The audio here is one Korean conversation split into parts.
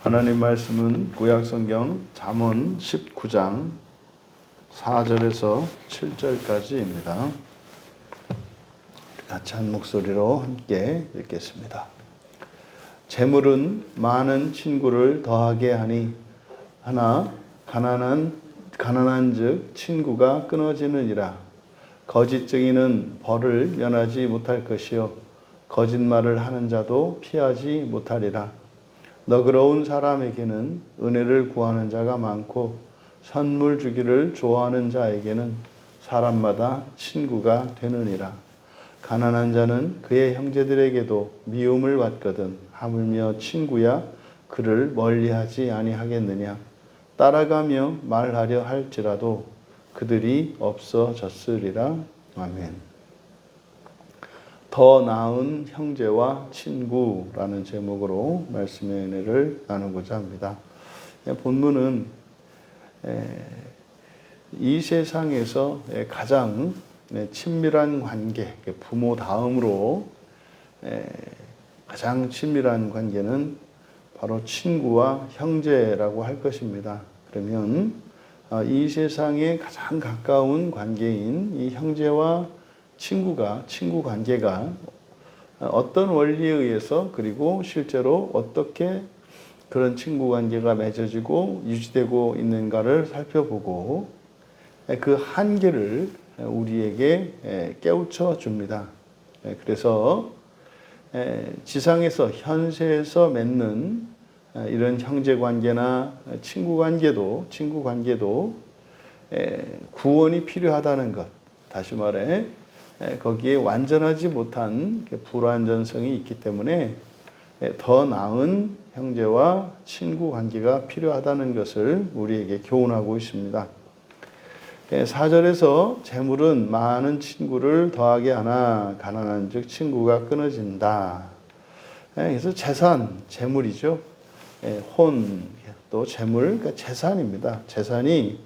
하나님 말씀은 구약 성경 잠언 19장 4절에서 7절까지입니다. 같이 한 목소리로 함께 읽겠습니다. 재물은 많은 친구를 더하게 하니 하나 가난한 가난한즉 친구가 끊어지느니라. 거짓 증인은 벌을 면하지 못할 것이요 거짓말을 하는 자도 피하지 못하리라. 너그러운 사람에게는 은혜를 구하는 자가 많고 선물 주기를 좋아하는 자에게는 사람마다 친구가 되느니라. 가난한 자는 그의 형제들에게도 미움을 받거든 하물며 친구야 그를 멀리하지 아니하겠느냐. 따라가며 말하려 할지라도 그들이 없어졌으리라. 아멘. 더 나은 형제와 친구라는 제목으로 말씀의 은혜를 나누고자 합니다. 본문은 이 세상에서 가장 친밀한 관계, 부모 다음으로 가장 친밀한 관계는 바로 친구와 형제라고 할 것입니다. 그러면 이 세상에 가장 가까운 관계인 이 형제와 친구가 친구 관계가 어떤 원리에 의해서 그리고 실제로 어떻게 그런 친구 관계가 맺어지고 유지되고 있는가를 살펴보고 그 한계를 우리에게 깨우쳐 줍니다. 그래서 지상에서 현세에서 맺는 이런 형제 관계나 친구 관계도 친구 관계도 구원이 필요하다는 것. 다시 말해 거기에 완전하지 못한 불완전성이 있기 때문에 더 나은 형제와 친구 관계가 필요하다는 것을 우리에게 교훈하고 있습니다. 4절에서 재물은 많은 친구를 더하게 하나 가난한 즉 친구가 끊어진다. 그래서 재산, 재물이죠. 혼, 또 재물, 그러니까 재산입니다. 재산이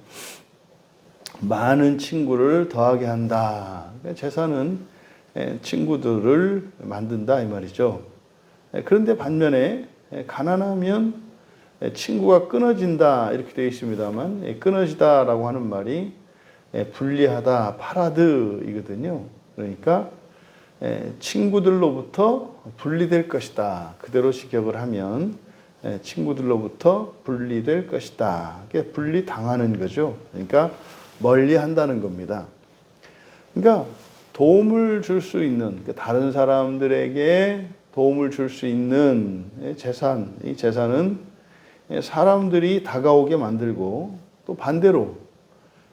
많은 친구를 더하게 한다. 그러니까 재산은 친구들을 만든다 이 말이죠. 그런데 반면에 가난하면 친구가 끊어진다 이렇게 되어 있습니다만 끊어지다라고 하는 말이 분리하다 파라드이거든요. 그러니까 친구들로부터 분리될 것이다. 그대로 직역을 하면 친구들로부터 분리될 것이다. 분리 당하는 거죠. 그러니까 멀리 한다는 겁니다. 그러니까 도움을 줄 수 있는 그러니까 다른 사람들에게 도움을 줄 수 있는 재산, 이 재산은 사람들이 다가오게 만들고 또 반대로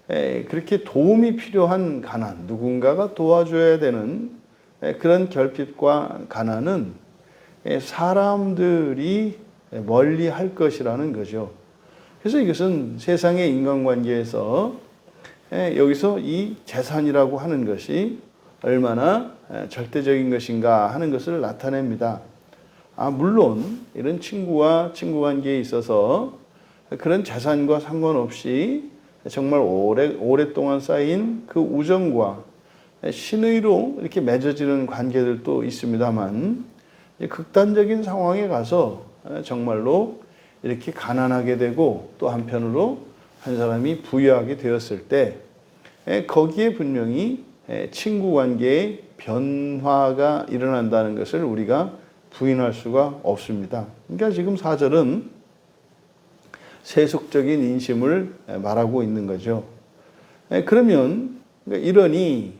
그렇게 도움이 필요한 가난, 누군가가 도와줘야 되는 그런 결핍과 가난은 사람들이 멀리 할 것이라는 거죠. 그래서 이것은 세상의 인간관계에서 여기서 이 재산이라고 하는 것이 얼마나 절대적인 것인가 하는 것을 나타냅니다. 아, 물론 이런 친구와 친구 관계에 있어서 그런 재산과 상관없이 정말 오래, 오랫동안 쌓인 그 우정과 신의로 이렇게 맺어지는 관계들도 있습니다만 극단적인 상황에 가서 정말로 이렇게 가난하게 되고 또 한편으로 한 사람이 부유하게 되었을 때 거기에 분명히 친구 관계의 변화가 일어난다는 것을 우리가 부인할 수가 없습니다. 그러니까 지금 4절은 세속적인 인심을 말하고 있는 거죠. 그러면 그러니까 이러니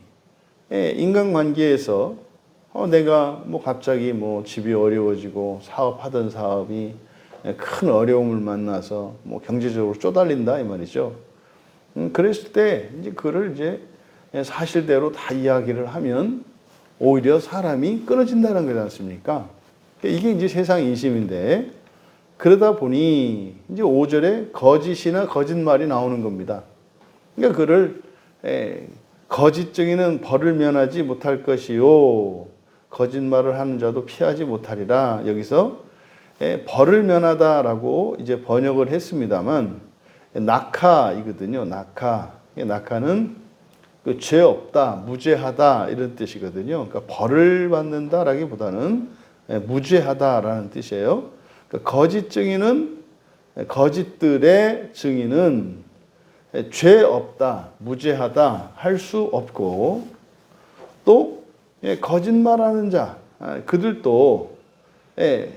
인간관계에서 어, 내가 뭐 갑자기 뭐 집이 어려워지고 사업하던 사업이 큰 어려움을 만나서 뭐 경제적으로 쪼달린다 이 말이죠. 음, 그랬을 때 이제 그를 이제 사실대로 다 이야기를 하면 오히려 사람이 끊어진다는 거지 않습니까? 이게 이제 세상 인심인데 그러다 보니 이제 5절에 거짓이나 거짓말이 나오는 겁니다. 그러니까 그를 거짓 증인은 벌을 면하지 못할 것이요 거짓말을 하는 자도 피하지 못하리라. 여기서 벌을 면하다라고 이제 번역을 했습니다만 낙하이거든요. 낙하. 낙하는 그 죄 없다, 무죄하다 이런 뜻이거든요. 그러니까 벌을 받는다라기보다는 무죄하다라는 뜻이에요. 그러니까 거짓 증인은 거짓들의 증인은 죄 없다, 무죄하다 할 수 없고 또 예, 거짓말하는 자 아, 그들도 예,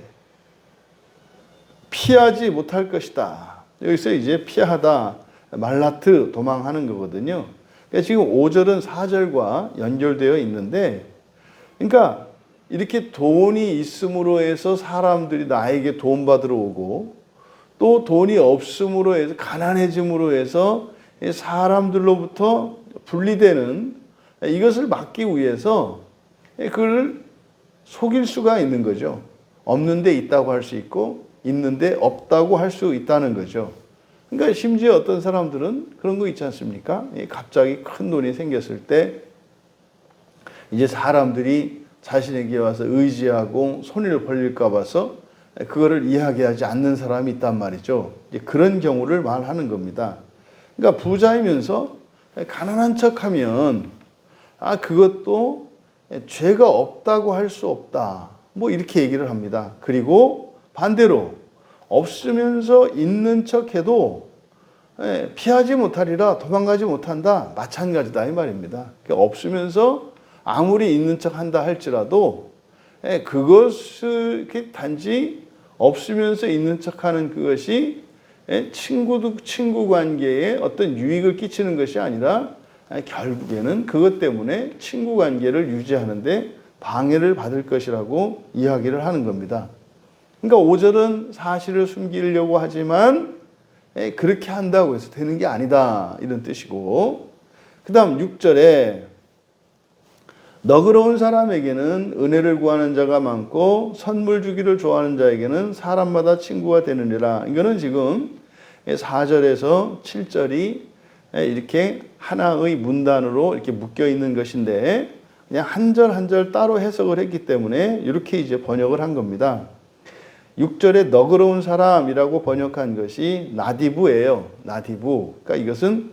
피하지 못할 것이다. 여기서 이제 피하다 말라트 도망하는 거거든요. 그러니까 지금 5절은 4절과 연결되어 있는데 그러니까 이렇게 돈이 있음으로 해서 사람들이 나에게 돈 받으러 오고 또 돈이 없음으로 해서 가난해짐으로 해서 사람들로부터 분리되는 이것을 막기 위해서 그걸 속일 수가 있는 거죠. 없는데 있다고 할 수 있고 있는데 없다고 할 수 있다는 거죠. 그러니까 심지어 어떤 사람들은 그런 거 있지 않습니까? 갑자기 큰 돈이 생겼을 때 이제 사람들이 자신에게 와서 의지하고 손해를 벌릴까 봐서 그거를 이야기하지 않는 사람이 있단 말이죠. 그런 경우를 말하는 겁니다. 그러니까 부자이면서 가난한 척하면 아 그것도 죄가 없다고 할 수 없다. 뭐 이렇게 얘기를 합니다. 그리고 반대로 없으면서 있는 척해도 피하지 못하리라 도망가지 못한다 마찬가지다 이 말입니다. 그러니까 없으면서 아무리 있는 척한다 할지라도 그것을 단지 없으면서 있는 척하는 그것이 친구도 친구 관계에 어떤 유익을 끼치는 것이 아니라 결국에는 그것 때문에 친구 관계를 유지하는데 방해를 받을 것이라고 이야기를 하는 겁니다. 그러니까 5절은 사실을 숨기려고 하지만 그렇게 한다고 해서 되는 게 아니다 이런 뜻이고 그 다음 6절에 너그러운 사람에게는 은혜를 구하는 자가 많고 선물 주기를 좋아하는 자에게는 사람마다 친구가 되느니라. 이거는 지금 4절에서 7절이 이렇게 하나의 문단으로 이렇게 묶여 있는 것인데 그냥 한 절 한 절 따로 해석을 했기 때문에 이렇게 이제 번역을 한 겁니다. 6절에 너그러운 사람이라고 번역한 것이 나디브예요. 나디브. 그러니까 이것은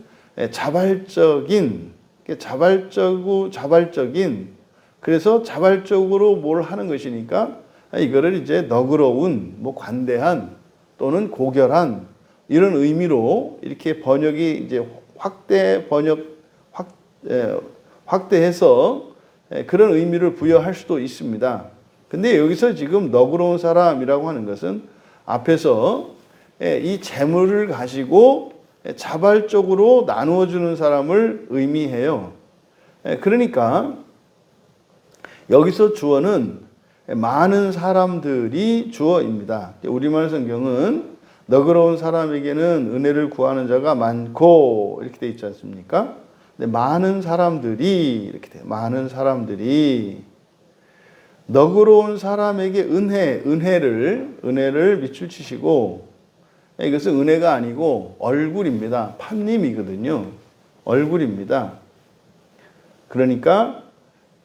자발적인 자발적고 자발적인 그래서 자발적으로 뭘 하는 것이니까 이거를 이제 너그러운 뭐 관대한 또는 고결한 이런 의미로 이렇게 번역이 이제 확대 번역 확 예, 확대해서 예, 그런 의미를 부여할 수도 있습니다. 근데 여기서 지금 너그러운 사람이라고 하는 것은 앞에서 예, 이 재물을 가지고 자발적으로 나누어 주는 사람을 의미해요. 그러니까 여기서 주어는 많은 사람들이 주어입니다. 우리말 성경은 너그러운 사람에게는 은혜를 구하는 자가 많고 이렇게 돼 있지 않습니까? 많은 사람들이 이렇게 돼. 많은 사람들이 너그러운 사람에게 은혜, 은혜를 은혜를 밑줄 치시고 이것은 은혜가 아니고 얼굴입니다. 판님이거든요. 얼굴입니다. 그러니까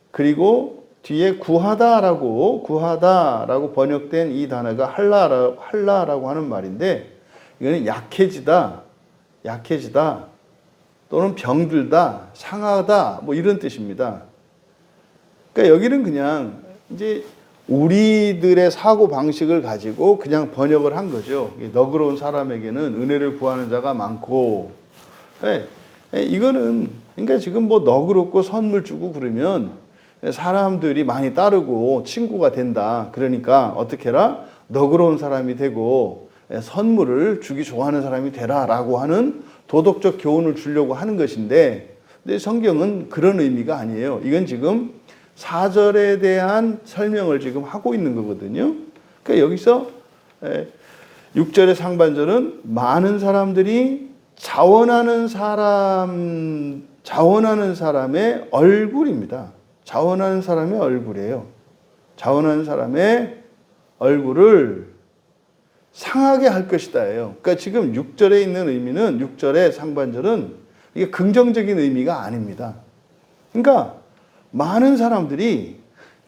그리고 뒤에 구하다라고 구하다라고 번역된 이 단어가 할라라 할라라고 하는 말인데 이거는 약해지다, 약해지다 또는 병들다, 상하다 뭐 이런 뜻입니다. 그러니까 여기는 그냥 이제 우리들의 사고 방식을 가지고 그냥 번역을 한 거죠. 너그러운 사람에게는 은혜를 구하는 자가 많고, 네, 이거는 그러니까 지금 뭐 너그럽고 선물 주고 그러면 사람들이 많이 따르고 친구가 된다. 그러니까 어떻게 해라? 너그러운 사람이 되고 선물을 주기 좋아하는 사람이 되라라고 하는 도덕적 교훈을 주려고 하는 것인데, 근데 성경은 그런 의미가 아니에요. 이건 지금 사절에 대한 설명을 지금 하고 있는 거거든요. 그러니까 여기서 6절의 상반절은 많은 사람들이 자원하는 사람, 자원하는 사람의 얼굴입니다. 자원하는 사람의 얼굴이에요. 자원하는 사람의 얼굴을 상하게 할 것이다예요. 그러니까 지금 6절에 있는 의미는 6절의 상반절은 이게 긍정적인 의미가 아닙니다. 그러니까 많은 사람들이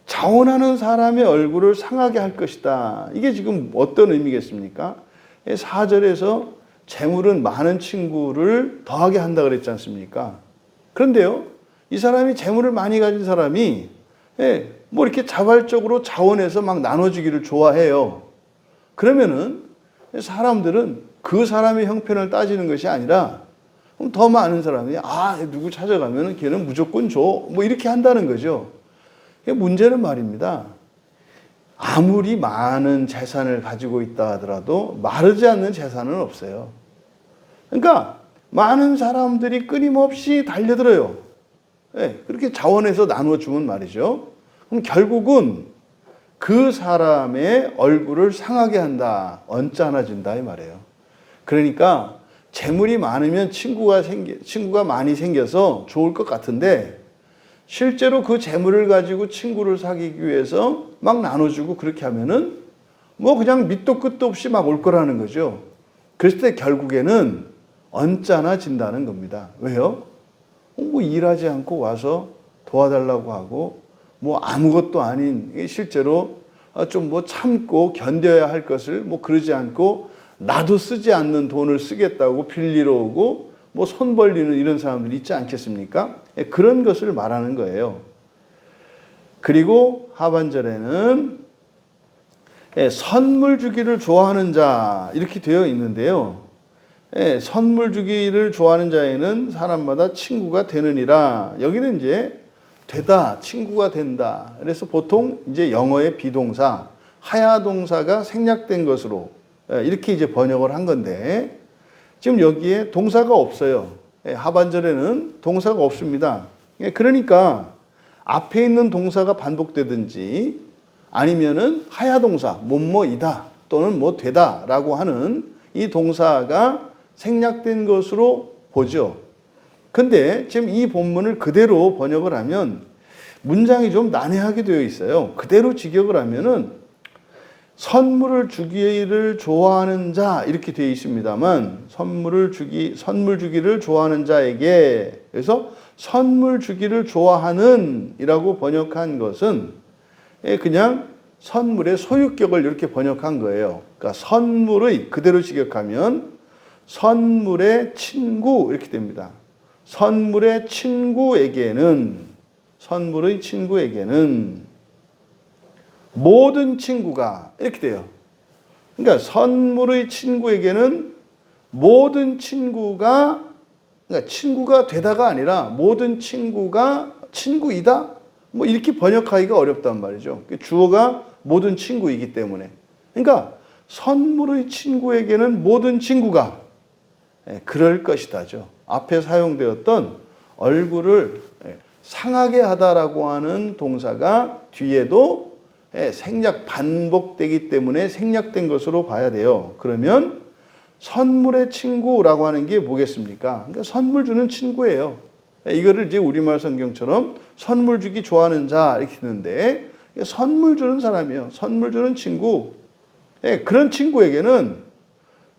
자원하는 사람의 얼굴을 상하게 할 것이다. 이게 지금 어떤 의미겠습니까? 4절에서 재물은 많은 친구를 더하게 한다 그랬지 않습니까? 그런데요, 이 사람이 재물을 많이 가진 사람이 예, 뭐 이렇게 자발적으로 자원해서 막 나눠주기를 좋아해요. 그러면은 사람들은 그 사람의 형편을 따지는 것이 아니라 그럼 더 많은 사람이 아 누구 찾아가면은 걔는 무조건 줘 뭐 이렇게 한다는 거죠. 문제는 말입니다. 아무리 많은 재산을 가지고 있다 하더라도 마르지 않는 재산은 없어요. 그러니까 많은 사람들이 끊임없이 달려들어요. 예, 그렇게 자원해서 나누어 주면 말이죠. 그럼 결국은 그 사람의 얼굴을 상하게 한다, 언짢아진다 이 말이에요. 그러니까 재물이 많으면 친구가 생기, 친구가 많이 생겨서 좋을 것 같은데 실제로 그 재물을 가지고 친구를 사귀기 위해서 막 나눠주고 그렇게 하면은 뭐 그냥 밑도 끝도 없이 막 올 거라는 거죠. 그랬을 때 결국에는 언짢아진다는 겁니다. 왜요? 뭐 일하지 않고 와서 도와달라고 하고 뭐 아무것도 아닌 실제로 좀 뭐 참고 견뎌야 할 것을 뭐 그러지 않고 나도 쓰지 않는 돈을 쓰겠다고 빌리러 오고 뭐 손 벌리는 이런 사람들이 있지 않겠습니까? 예, 그런 것을 말하는 거예요. 그리고 하반절에는 예, 선물 주기를 좋아하는 자 이렇게 되어 있는데요. 예, 선물 주기를 좋아하는 자에는 사람마다 친구가 되느니라. 여기는 이제 되다, 친구가 된다. 그래서 보통 이제 영어의 비동사, 하야 동사가 생략된 것으로 예, 이렇게 이제 번역을 한 건데 지금 여기에 동사가 없어요. 예, 하반절에는 동사가 없습니다. 예, 그러니까 앞에 있는 동사가 반복되든지 아니면은 하야 동사, 뭐뭐이다 또는 뭐 되다라고 하는 이 동사가 생략된 것으로 보죠. 근데 지금 이 본문을 그대로 번역을 하면 문장이 좀 난해하게 되어 있어요. 그대로 직역을 하면은 선물을 주기를 좋아하는 자 이렇게 되어 있습니다만 선물을 주기 선물 주기를 좋아하는 자에게 그래서 선물 주기를 좋아하는이라고 번역한 것은 그냥 선물의 소유격을 이렇게 번역한 거예요. 그러니까 선물의 그대로 직역하면 선물의 친구 이렇게 됩니다. 선물의 친구에게는 선물의 친구에게는 모든 친구가 이렇게 돼요. 그러니까 선물의 친구에게는 모든 친구가 그러니까 친구가 되다가 아니라 모든 친구가 친구이다. 뭐 이렇게 번역하기가 어렵단 말이죠. 주어가 모든 친구이기 때문에. 그러니까 선물의 친구에게는 모든 친구가 예, 그럴 것이다죠. 앞에 사용되었던 얼굴을 예, 상하게 하다라고 하는 동사가 뒤에도 예, 생략 반복되기 때문에 생략된 것으로 봐야 돼요. 그러면 선물의 친구라고 하는 게 뭐겠습니까? 그러니까 선물 주는 친구예요. 이거를 이제 우리말 성경처럼 선물 주기 좋아하는 자 이렇게 있는데 선물 주는 사람이요. 선물 주는 친구. 그런 친구에게는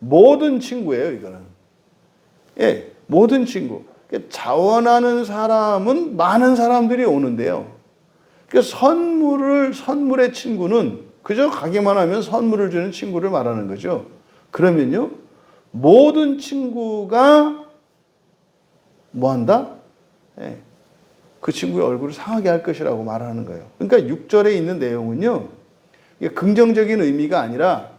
모든 친구예요. 이거는. 예, 모든 친구. 자원하는 사람은 많은 사람들이 오는데요. 그 선물을, 선물의 친구는 그저 가기만 하면 선물을 주는 친구를 말하는 거죠. 그러면요, 모든 친구가 뭐 한다? 예, 그 친구의 얼굴을 상하게 할 것이라고 말하는 거예요. 그러니까 6절에 있는 내용은요, 긍정적인 의미가 아니라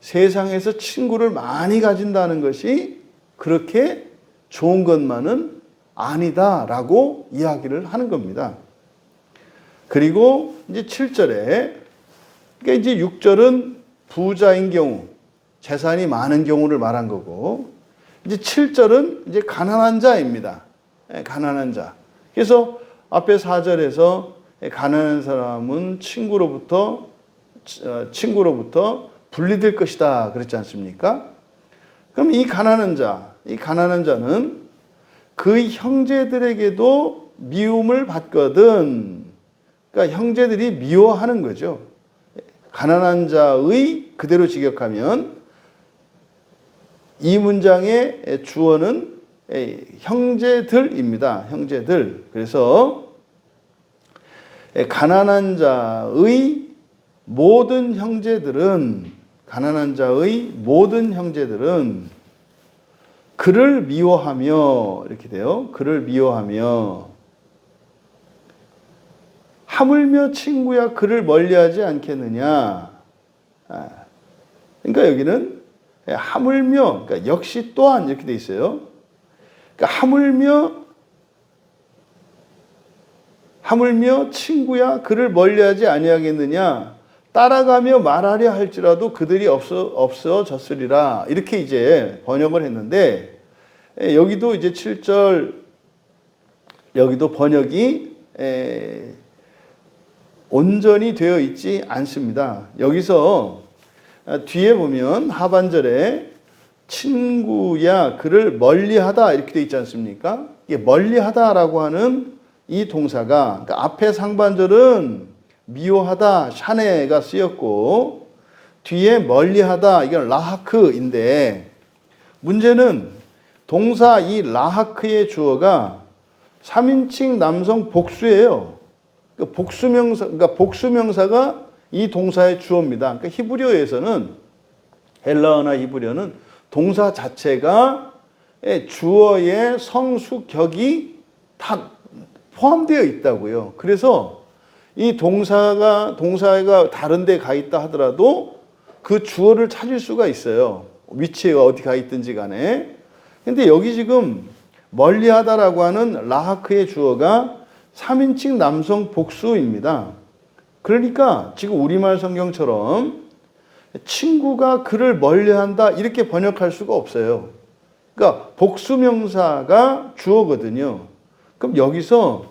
세상에서 친구를 많이 가진다는 것이 그렇게 좋은 것만은 아니다라고 이야기를 하는 겁니다. 그리고 이제 7절에 그러니까 이제 6절은 부자인 경우, 재산이 많은 경우를 말한 거고 이제 7절은 이제 가난한 자입니다. 예, 가난한 자. 그래서 앞에 4절에서 가난한 사람은 친구로부터 어, 친구로부터 분리될 것이다 그랬지 않습니까? 그럼 이 가난한 자, 이 가난한 자는 그 형제들에게도 미움을 받거든. 그러니까 형제들이 미워하는 거죠. 가난한 자의 그대로 직역하면 이 문장의 주어는 형제들입니다. 형제들. 그래서 가난한 자의 모든 형제들은 가난한 자의 모든 형제들은 그를 미워하며 이렇게 돼요. 그를 미워하며 하물며 친구야 그를 멀리하지 않겠느냐. 아, 그러니까 여기는 하물며 그러니까 역시 또한 이렇게 돼 있어요. 그러니까 하물며 하물며 친구야 그를 멀리하지 아니하겠느냐 따라가며 말하려 할지라도 그들이 없어 없어졌으리라 이렇게 이제 번역을 했는데 예, 여기도 이제 7절 여기도 번역이 에, 온전히 되어 있지 않습니다. 여기서 아, 뒤에 보면 하반절에 친구야 그를 멀리하다 이렇게 돼 있지 않습니까? 이게 멀리하다라고 하는 이 동사가 그러니까 앞에 상반절은 미워하다 샤네가 쓰였고 뒤에 멀리하다 이건 라하크인데 문제는 동사 이 라하크의 주어가 3인칭 남성 복수예요. 그 복수명사 그러니까 복수명사가 이 동사의 주어입니다. 그러니까 히브리어에서는 헬라어나 히브리어는 동사 자체가 주어의 성수격이 다 포함되어 있다고요. 그래서 이 동사가 동사가 다른 데 가 있다 하더라도 그 주어를 찾을 수가 있어요. 위치가 어디 가 있든지 간에. 근데 여기 지금 멀리하다라고 하는 라하크의 주어가 3인칭 남성 복수입니다. 그러니까 지금 우리말 성경처럼 친구가 그를 멀리한다 이렇게 번역할 수가 없어요. 그러니까 복수명사가 주어거든요. 그럼 여기서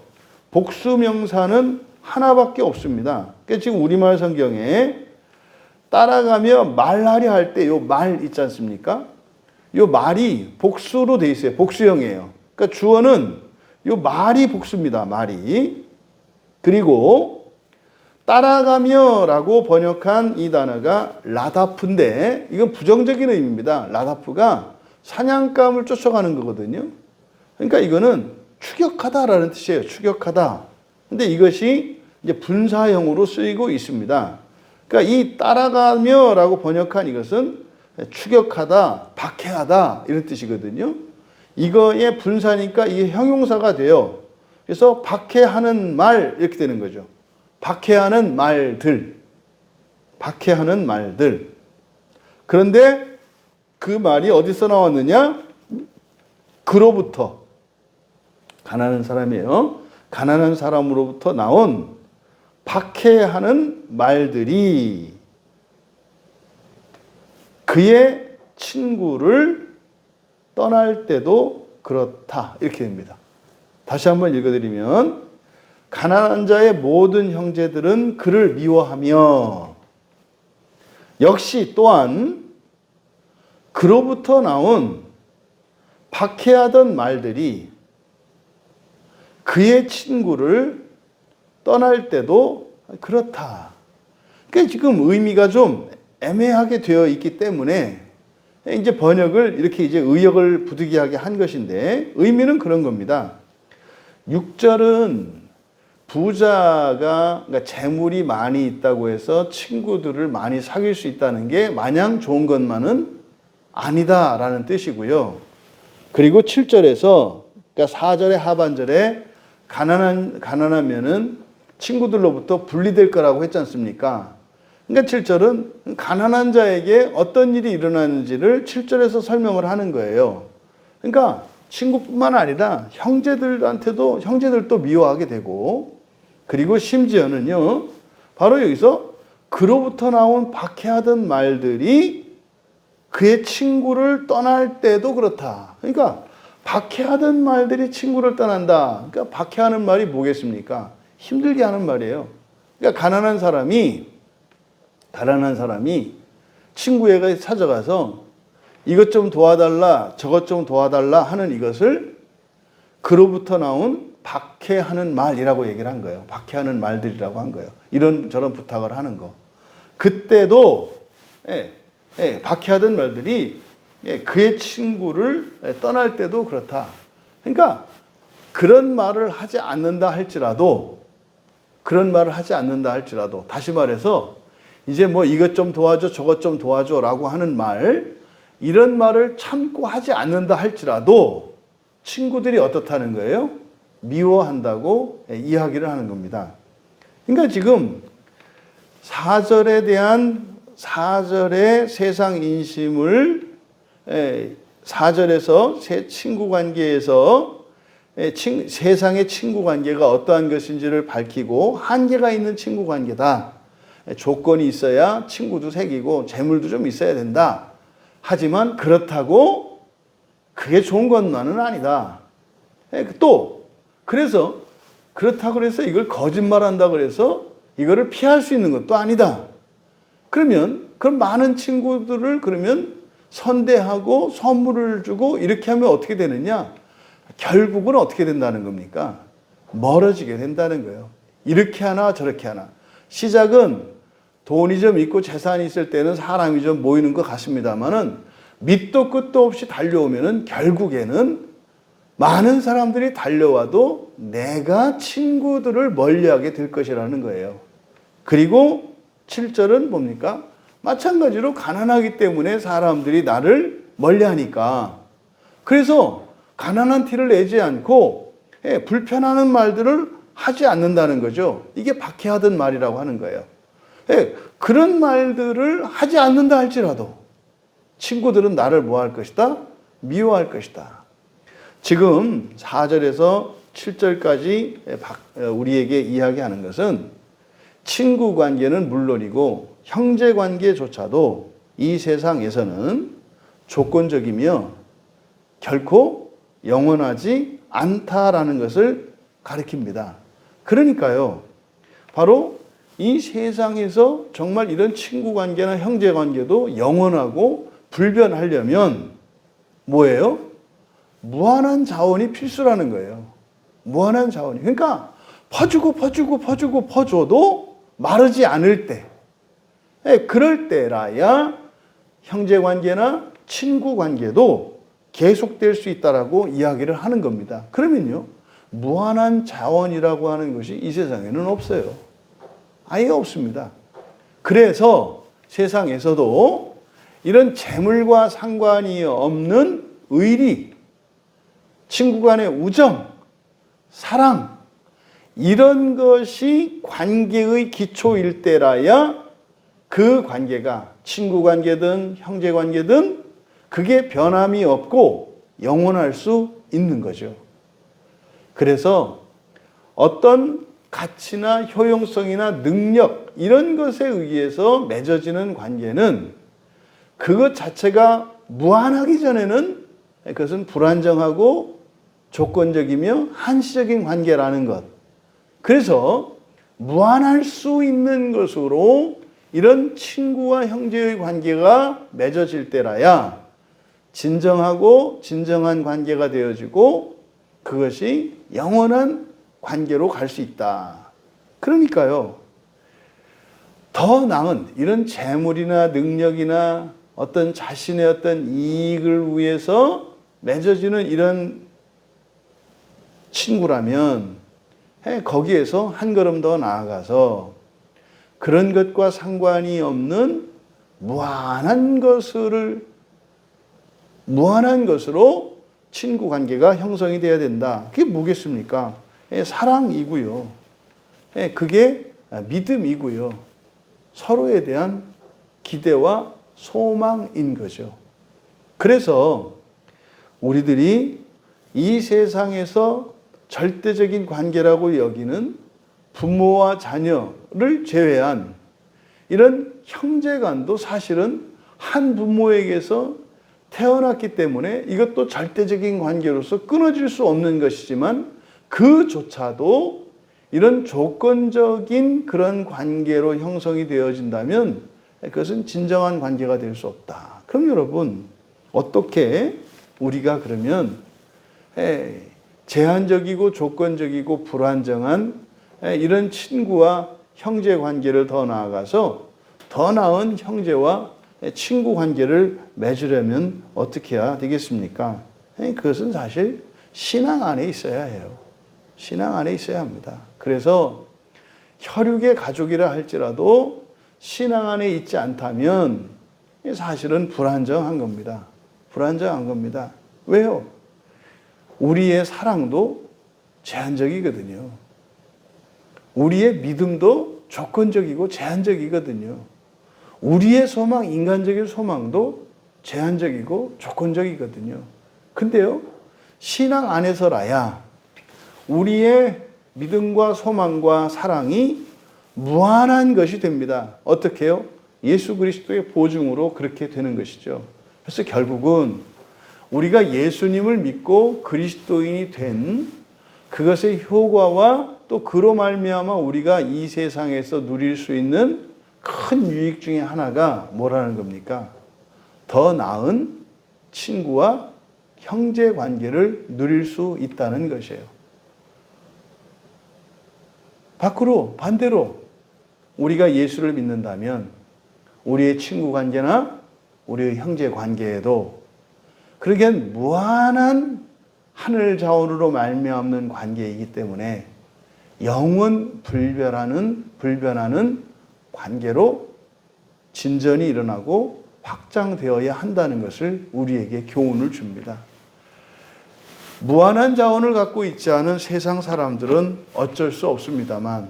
복수명사는 하나밖에 없습니다. 그러니까 지금 우리말 성경에 따라가며 말하려 할 때 요 말 있지 않습니까? 요 말이 복수로 돼 있어요. 복수형이에요. 그러니까 주어는 요 말이 복수입니다. 말이. 그리고 따라가며라고 번역한 이 단어가 라다프인데 이건 부정적인 의미입니다. 라다프가 사냥감을 쫓아가는 거거든요. 그러니까 이거는 추격하다라는 뜻이에요. 추격하다. 근데 이것이 이제 분사형으로 쓰이고 있습니다. 그러니까 이 따라가며라고 번역한 이것은 추격하다, 박해하다 이런 뜻이거든요. 이거의 분사니까 이게 형용사가 돼요. 그래서 박해하는 말 이렇게 되는 거죠. 박해하는 말들. 박해하는 말들. 그런데 그 말이 어디서 나왔느냐? 그로부터 가난한 사람이에요. 가난한 사람으로부터 나온 박해하는 말들이 그의 친구를 떠날 때도 그렇다. 이렇게 됩니다. 다시 한번 읽어드리면, 가난한 자의 모든 형제들은 그를 미워하며, 역시 또한 그로부터 나온 박해하던 말들이 그의 친구를 떠날 때도 그렇다. 그러니까 지금 의미가 좀 애매하게 되어 있기 때문에 이제 번역을 이렇게 이제 의역을 부득이하게 한 것인데 의미는 그런 겁니다. 6절은 부자가 그러니까 재물이 많이 있다고 해서 친구들을 많이 사귈 수 있다는 게 마냥 좋은 것만은 아니다라는 뜻이고요. 그리고 7절에서 그러니까 4절의 하반절에 가난한 가난하면은 친구들로부터 분리될 거라고 했지 않습니까? 그러니까 7절은 가난한 자에게 어떤 일이 일어나는지를 7절에서 설명을 하는 거예요. 그러니까 친구뿐만 아니라 형제들한테도 형제들도 미워하게 되고 그리고 심지어는요. 바로 여기서 그로부터 나온 박해하던 말들이 그의 친구를 떠날 때도 그렇다. 그러니까 박해하던 말들이 친구를 떠난다. 그러니까 박해하는 말이 뭐겠습니까? 힘들게 하는 말이에요. 그러니까 가난한 사람이 가난한 사람이 친구에게 찾아가서 이것 좀 도와달라, 저것 좀 도와달라 하는 이것을 그로부터 나온 박해하는 말이라고 얘기를 한 거예요. 박해하는 말들이라고 한 거예요. 이런 저런 부탁을 하는 거. 그때도 예, 예, 박해하던 말들이 예, 그의 친구를 떠날 때도 그렇다. 그러니까 그런 말을 하지 않는다 할지라도 그런 말을 하지 않는다 할지라도 다시 말해서 이제 뭐 이것 좀 도와줘 저것 좀 도와줘 라고 하는 말 이런 말을 참고 하지 않는다 할지라도 친구들이 어떻다는 거예요? 미워한다고 이야기를 하는 겁니다. 그러니까 지금 사절에 대한 사절의 세상 인심을 에, 사절에서 세 친구 관계에서 에, 친, 세상의 친구 관계가 어떠한 것인지를 밝히고 한계가 있는 친구 관계다. 에, 조건이 있어야 친구도 생기고 재물도 좀 있어야 된다. 하지만 그렇다고 그게 좋은 것만은 아니다. 에, 또 그래서 그렇다고 해서 이걸 거짓말한다 그래서 이거를 피할 수 있는 것도 아니다. 그러면 그 많은 친구들을 그러면 선대하고 선물을 주고 이렇게 하면 어떻게 되느냐? 결국은 어떻게 된다는 겁니까? 멀어지게 된다는 거예요. 이렇게 하나 저렇게 하나. 시작은 돈이 좀 있고 재산이 있을 때는 사람이 좀 모이는 것 같습니다만은 밑도 끝도 없이 달려오면은 결국에는 많은 사람들이 달려와도 내가 친구들을 멀리하게 될 것이라는 거예요. 그리고 7절은 뭡니까? 마찬가지로 가난하기 때문에 사람들이 나를 멀리하니까. 그래서 가난한 티를 내지 않고 예, 불편하는 말들을 하지 않는다는 거죠. 이게 박해하던 말이라고 하는 거예요. 예, 그런 말들을 하지 않는다 할지라도 친구들은 나를 뭐 할 것이다? 미워할 것이다. 지금 4절에서 7절까지 우리에게 이야기하는 것은 친구 관계는 물론이고 형제 관계조차도 이 세상에서는 조건적이며 결코 영원하지 않다라는 것을 가리킵니다. 그러니까요. 바로 이 세상에서 정말 이런 친구 관계나 형제 관계도 영원하고 불변하려면 뭐예요? 무한한 자원이 필수라는 거예요. 무한한 자원이. 그러니까 퍼주고 퍼주고 퍼주고 퍼줘도 마르지 않을 때. 예, 그럴 때라야 형제 관계나 친구 관계도 계속될 수 있다라고 이야기를 하는 겁니다. 그러면요. 무한한 자원이라고 하는 것이 이 세상에는 없어요. 아예 없습니다. 그래서 세상에서도 이런 재물과 상관이 없는 의리, 친구 간의 우정, 사랑, 이런 것이 관계의 기초일 때라야 그 관계가 친구 관계든 형제 관계든 그게 변함이 없고 영원할 수 있는 거죠. 그래서 어떤 가치나 효용성이나 능력 이런 것에 의해서 맺어지는 관계는 그것 자체가 무한하기 전에는 그것은 불안정하고 조건적이며 한시적인 관계라는 것. 그래서 무한할 수 있는 것으로 이런 친구와 형제의 관계가 맺어질 때라야 진정하고 진정한 관계가 되어지고 그것이 영원한 관계로 갈 수 있다. 그러니까요. 더 나은 이런 재물이나 능력이나 어떤 자신의 어떤 이익을 위해서 맺어지는 이런 친구라면 거기에서 한 걸음 더 나아가서 그런 것과 상관이 없는 무한한 것을 무한한 것으로 친구 관계가 형성이 되어야 된다. 그게 뭐겠습니까? 사랑이고요. 그게 믿음이고요. 서로에 대한 기대와 소망인 거죠. 그래서 우리들이 이 세상에서 절대적인 관계라고 여기는 부모와 자녀를 제외한 이런 형제간도 사실은 한 부모에게서 태어났기 때문에 이것도 절대적인 관계로서 끊어질 수 없는 것이지만 그조차도 이런 조건적인 그런 관계로 형성이 되어진다면 그것은 진정한 관계가 될 수 없다. 그럼 여러분, 어떻게 우리가 그러면 제한적이고 조건적이고 불안정한 이런 친구와 형제 관계를 더 나아가서 더 나은 형제와 친구 관계를 맺으려면 어떻게 해야 되겠습니까? 그것은 사실 신앙 안에 있어야 해요. 신앙 안에 있어야 합니다. 그래서 혈육의 가족이라 할지라도 신앙 안에 있지 않다면 사실은 불안정한 겁니다. 불안정한 겁니다. 왜요? 우리의 사랑도 제한적이거든요. 우리의 믿음도 조건적이고 제한적이거든요. 우리의 소망, 인간적인 소망도 제한적이고 조건적이거든요. 근데요, 신앙 안에서라야 우리의 믿음과 소망과 사랑이 무한한 것이 됩니다. 어떻게요? 예수 그리스도의 보증으로 그렇게 되는 것이죠. 그래서 결국은 우리가 예수님을 믿고 그리스도인이 된 그것의 효과와 또 그로 말미암아 우리가 이 세상에서 누릴 수 있는 큰 유익 중에 하나가 뭐라는 겁니까? 더 나은 친구와 형제 관계를 누릴 수 있다는 것이에요. 밖으로 반대로 우리가 예수를 믿는다면 우리의 친구 관계나 우리의 형제 관계에도 그러기엔 무한한 하늘 자원으로 말미암는 관계이기 때문에 영원 불변하는 불변하는 관계로 진전이 일어나고 확장되어야 한다는 것을 우리에게 교훈을 줍니다. 무한한 자원을 갖고 있지 않은 세상 사람들은 어쩔 수 없습니다만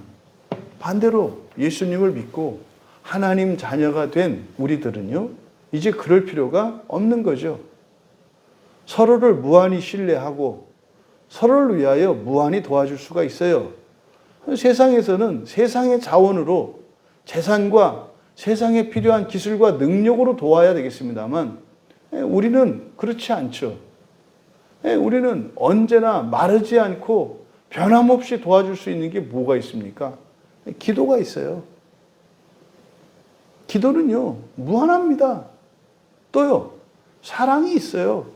반대로 예수님을 믿고 하나님 자녀가 된 우리들은요, 이제 그럴 필요가 없는 거죠. 서로를 무한히 신뢰하고 서로를 위하여 무한히 도와줄 수가 있어요. 세상에서는 세상의 자원으로 재산과 세상에 필요한 기술과 능력으로 도와야 되겠습니다만 예, 우리는 그렇지 않죠. 예, 우리는 언제나 마르지 않고 변함없이 도와줄 수 있는 게 뭐가 있습니까? 예, 기도가 있어요. 기도는요, 무한합니다. 또요, 사랑이 있어요.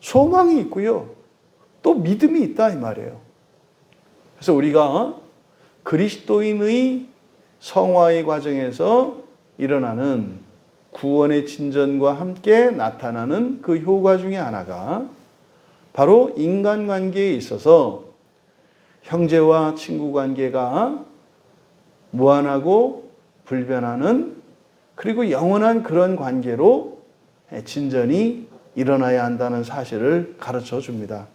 소망이 있고요. 또 믿음이 있다, 이 말이에요. 그래서 우리가 그리스도인의 성화의 과정에서 일어나는 구원의 진전과 함께 나타나는 그 효과 중에 하나가 바로 인간관계에 있어서 형제와 친구 관계가 무한하고 불변하는 그리고 영원한 그런 관계로 진전이 일어나야 한다는 사실을 가르쳐 줍니다.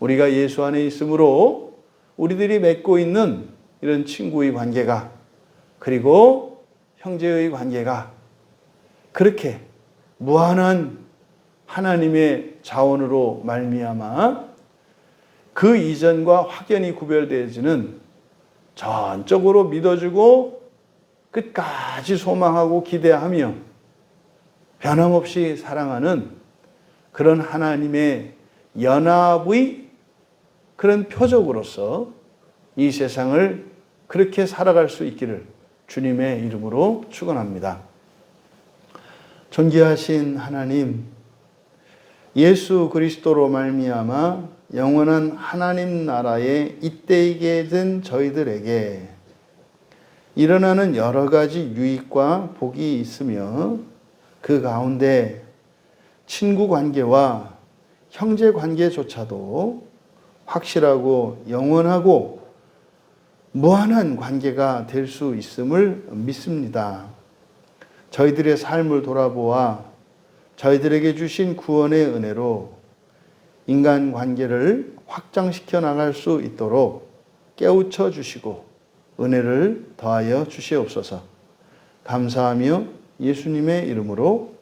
우리가 예수 안에 있으므로 우리들이 맺고 있는 이런 친구의 관계가 그리고 형제의 관계가 그렇게 무한한 하나님의 자원으로 말미암아 그 이전과 확연히 구별되어지는 전적으로 믿어주고 끝까지 소망하고 기대하며 변함없이 사랑하는 그런 하나님의 연합의 그런 표적으로서 이 세상을 그렇게 살아갈 수 있기를 주님의 이름으로 축원합니다. 존귀하신 하나님, 예수 그리스도로 말미암아 영원한 하나님 나라에 이때이게 된 저희들에게 일어나는 여러 가지 유익과 복이 있으며 그 가운데 친구 관계와 형제 관계조차도 확실하고 영원하고 무한한 관계가 될 수 있음을 믿습니다. 저희들의 삶을 돌아보아 저희들에게 주신 구원의 은혜로 인간 관계를 확장시켜 나갈 수 있도록 깨우쳐 주시고 은혜를 더하여 주시옵소서. 감사하며 예수님의 이름으로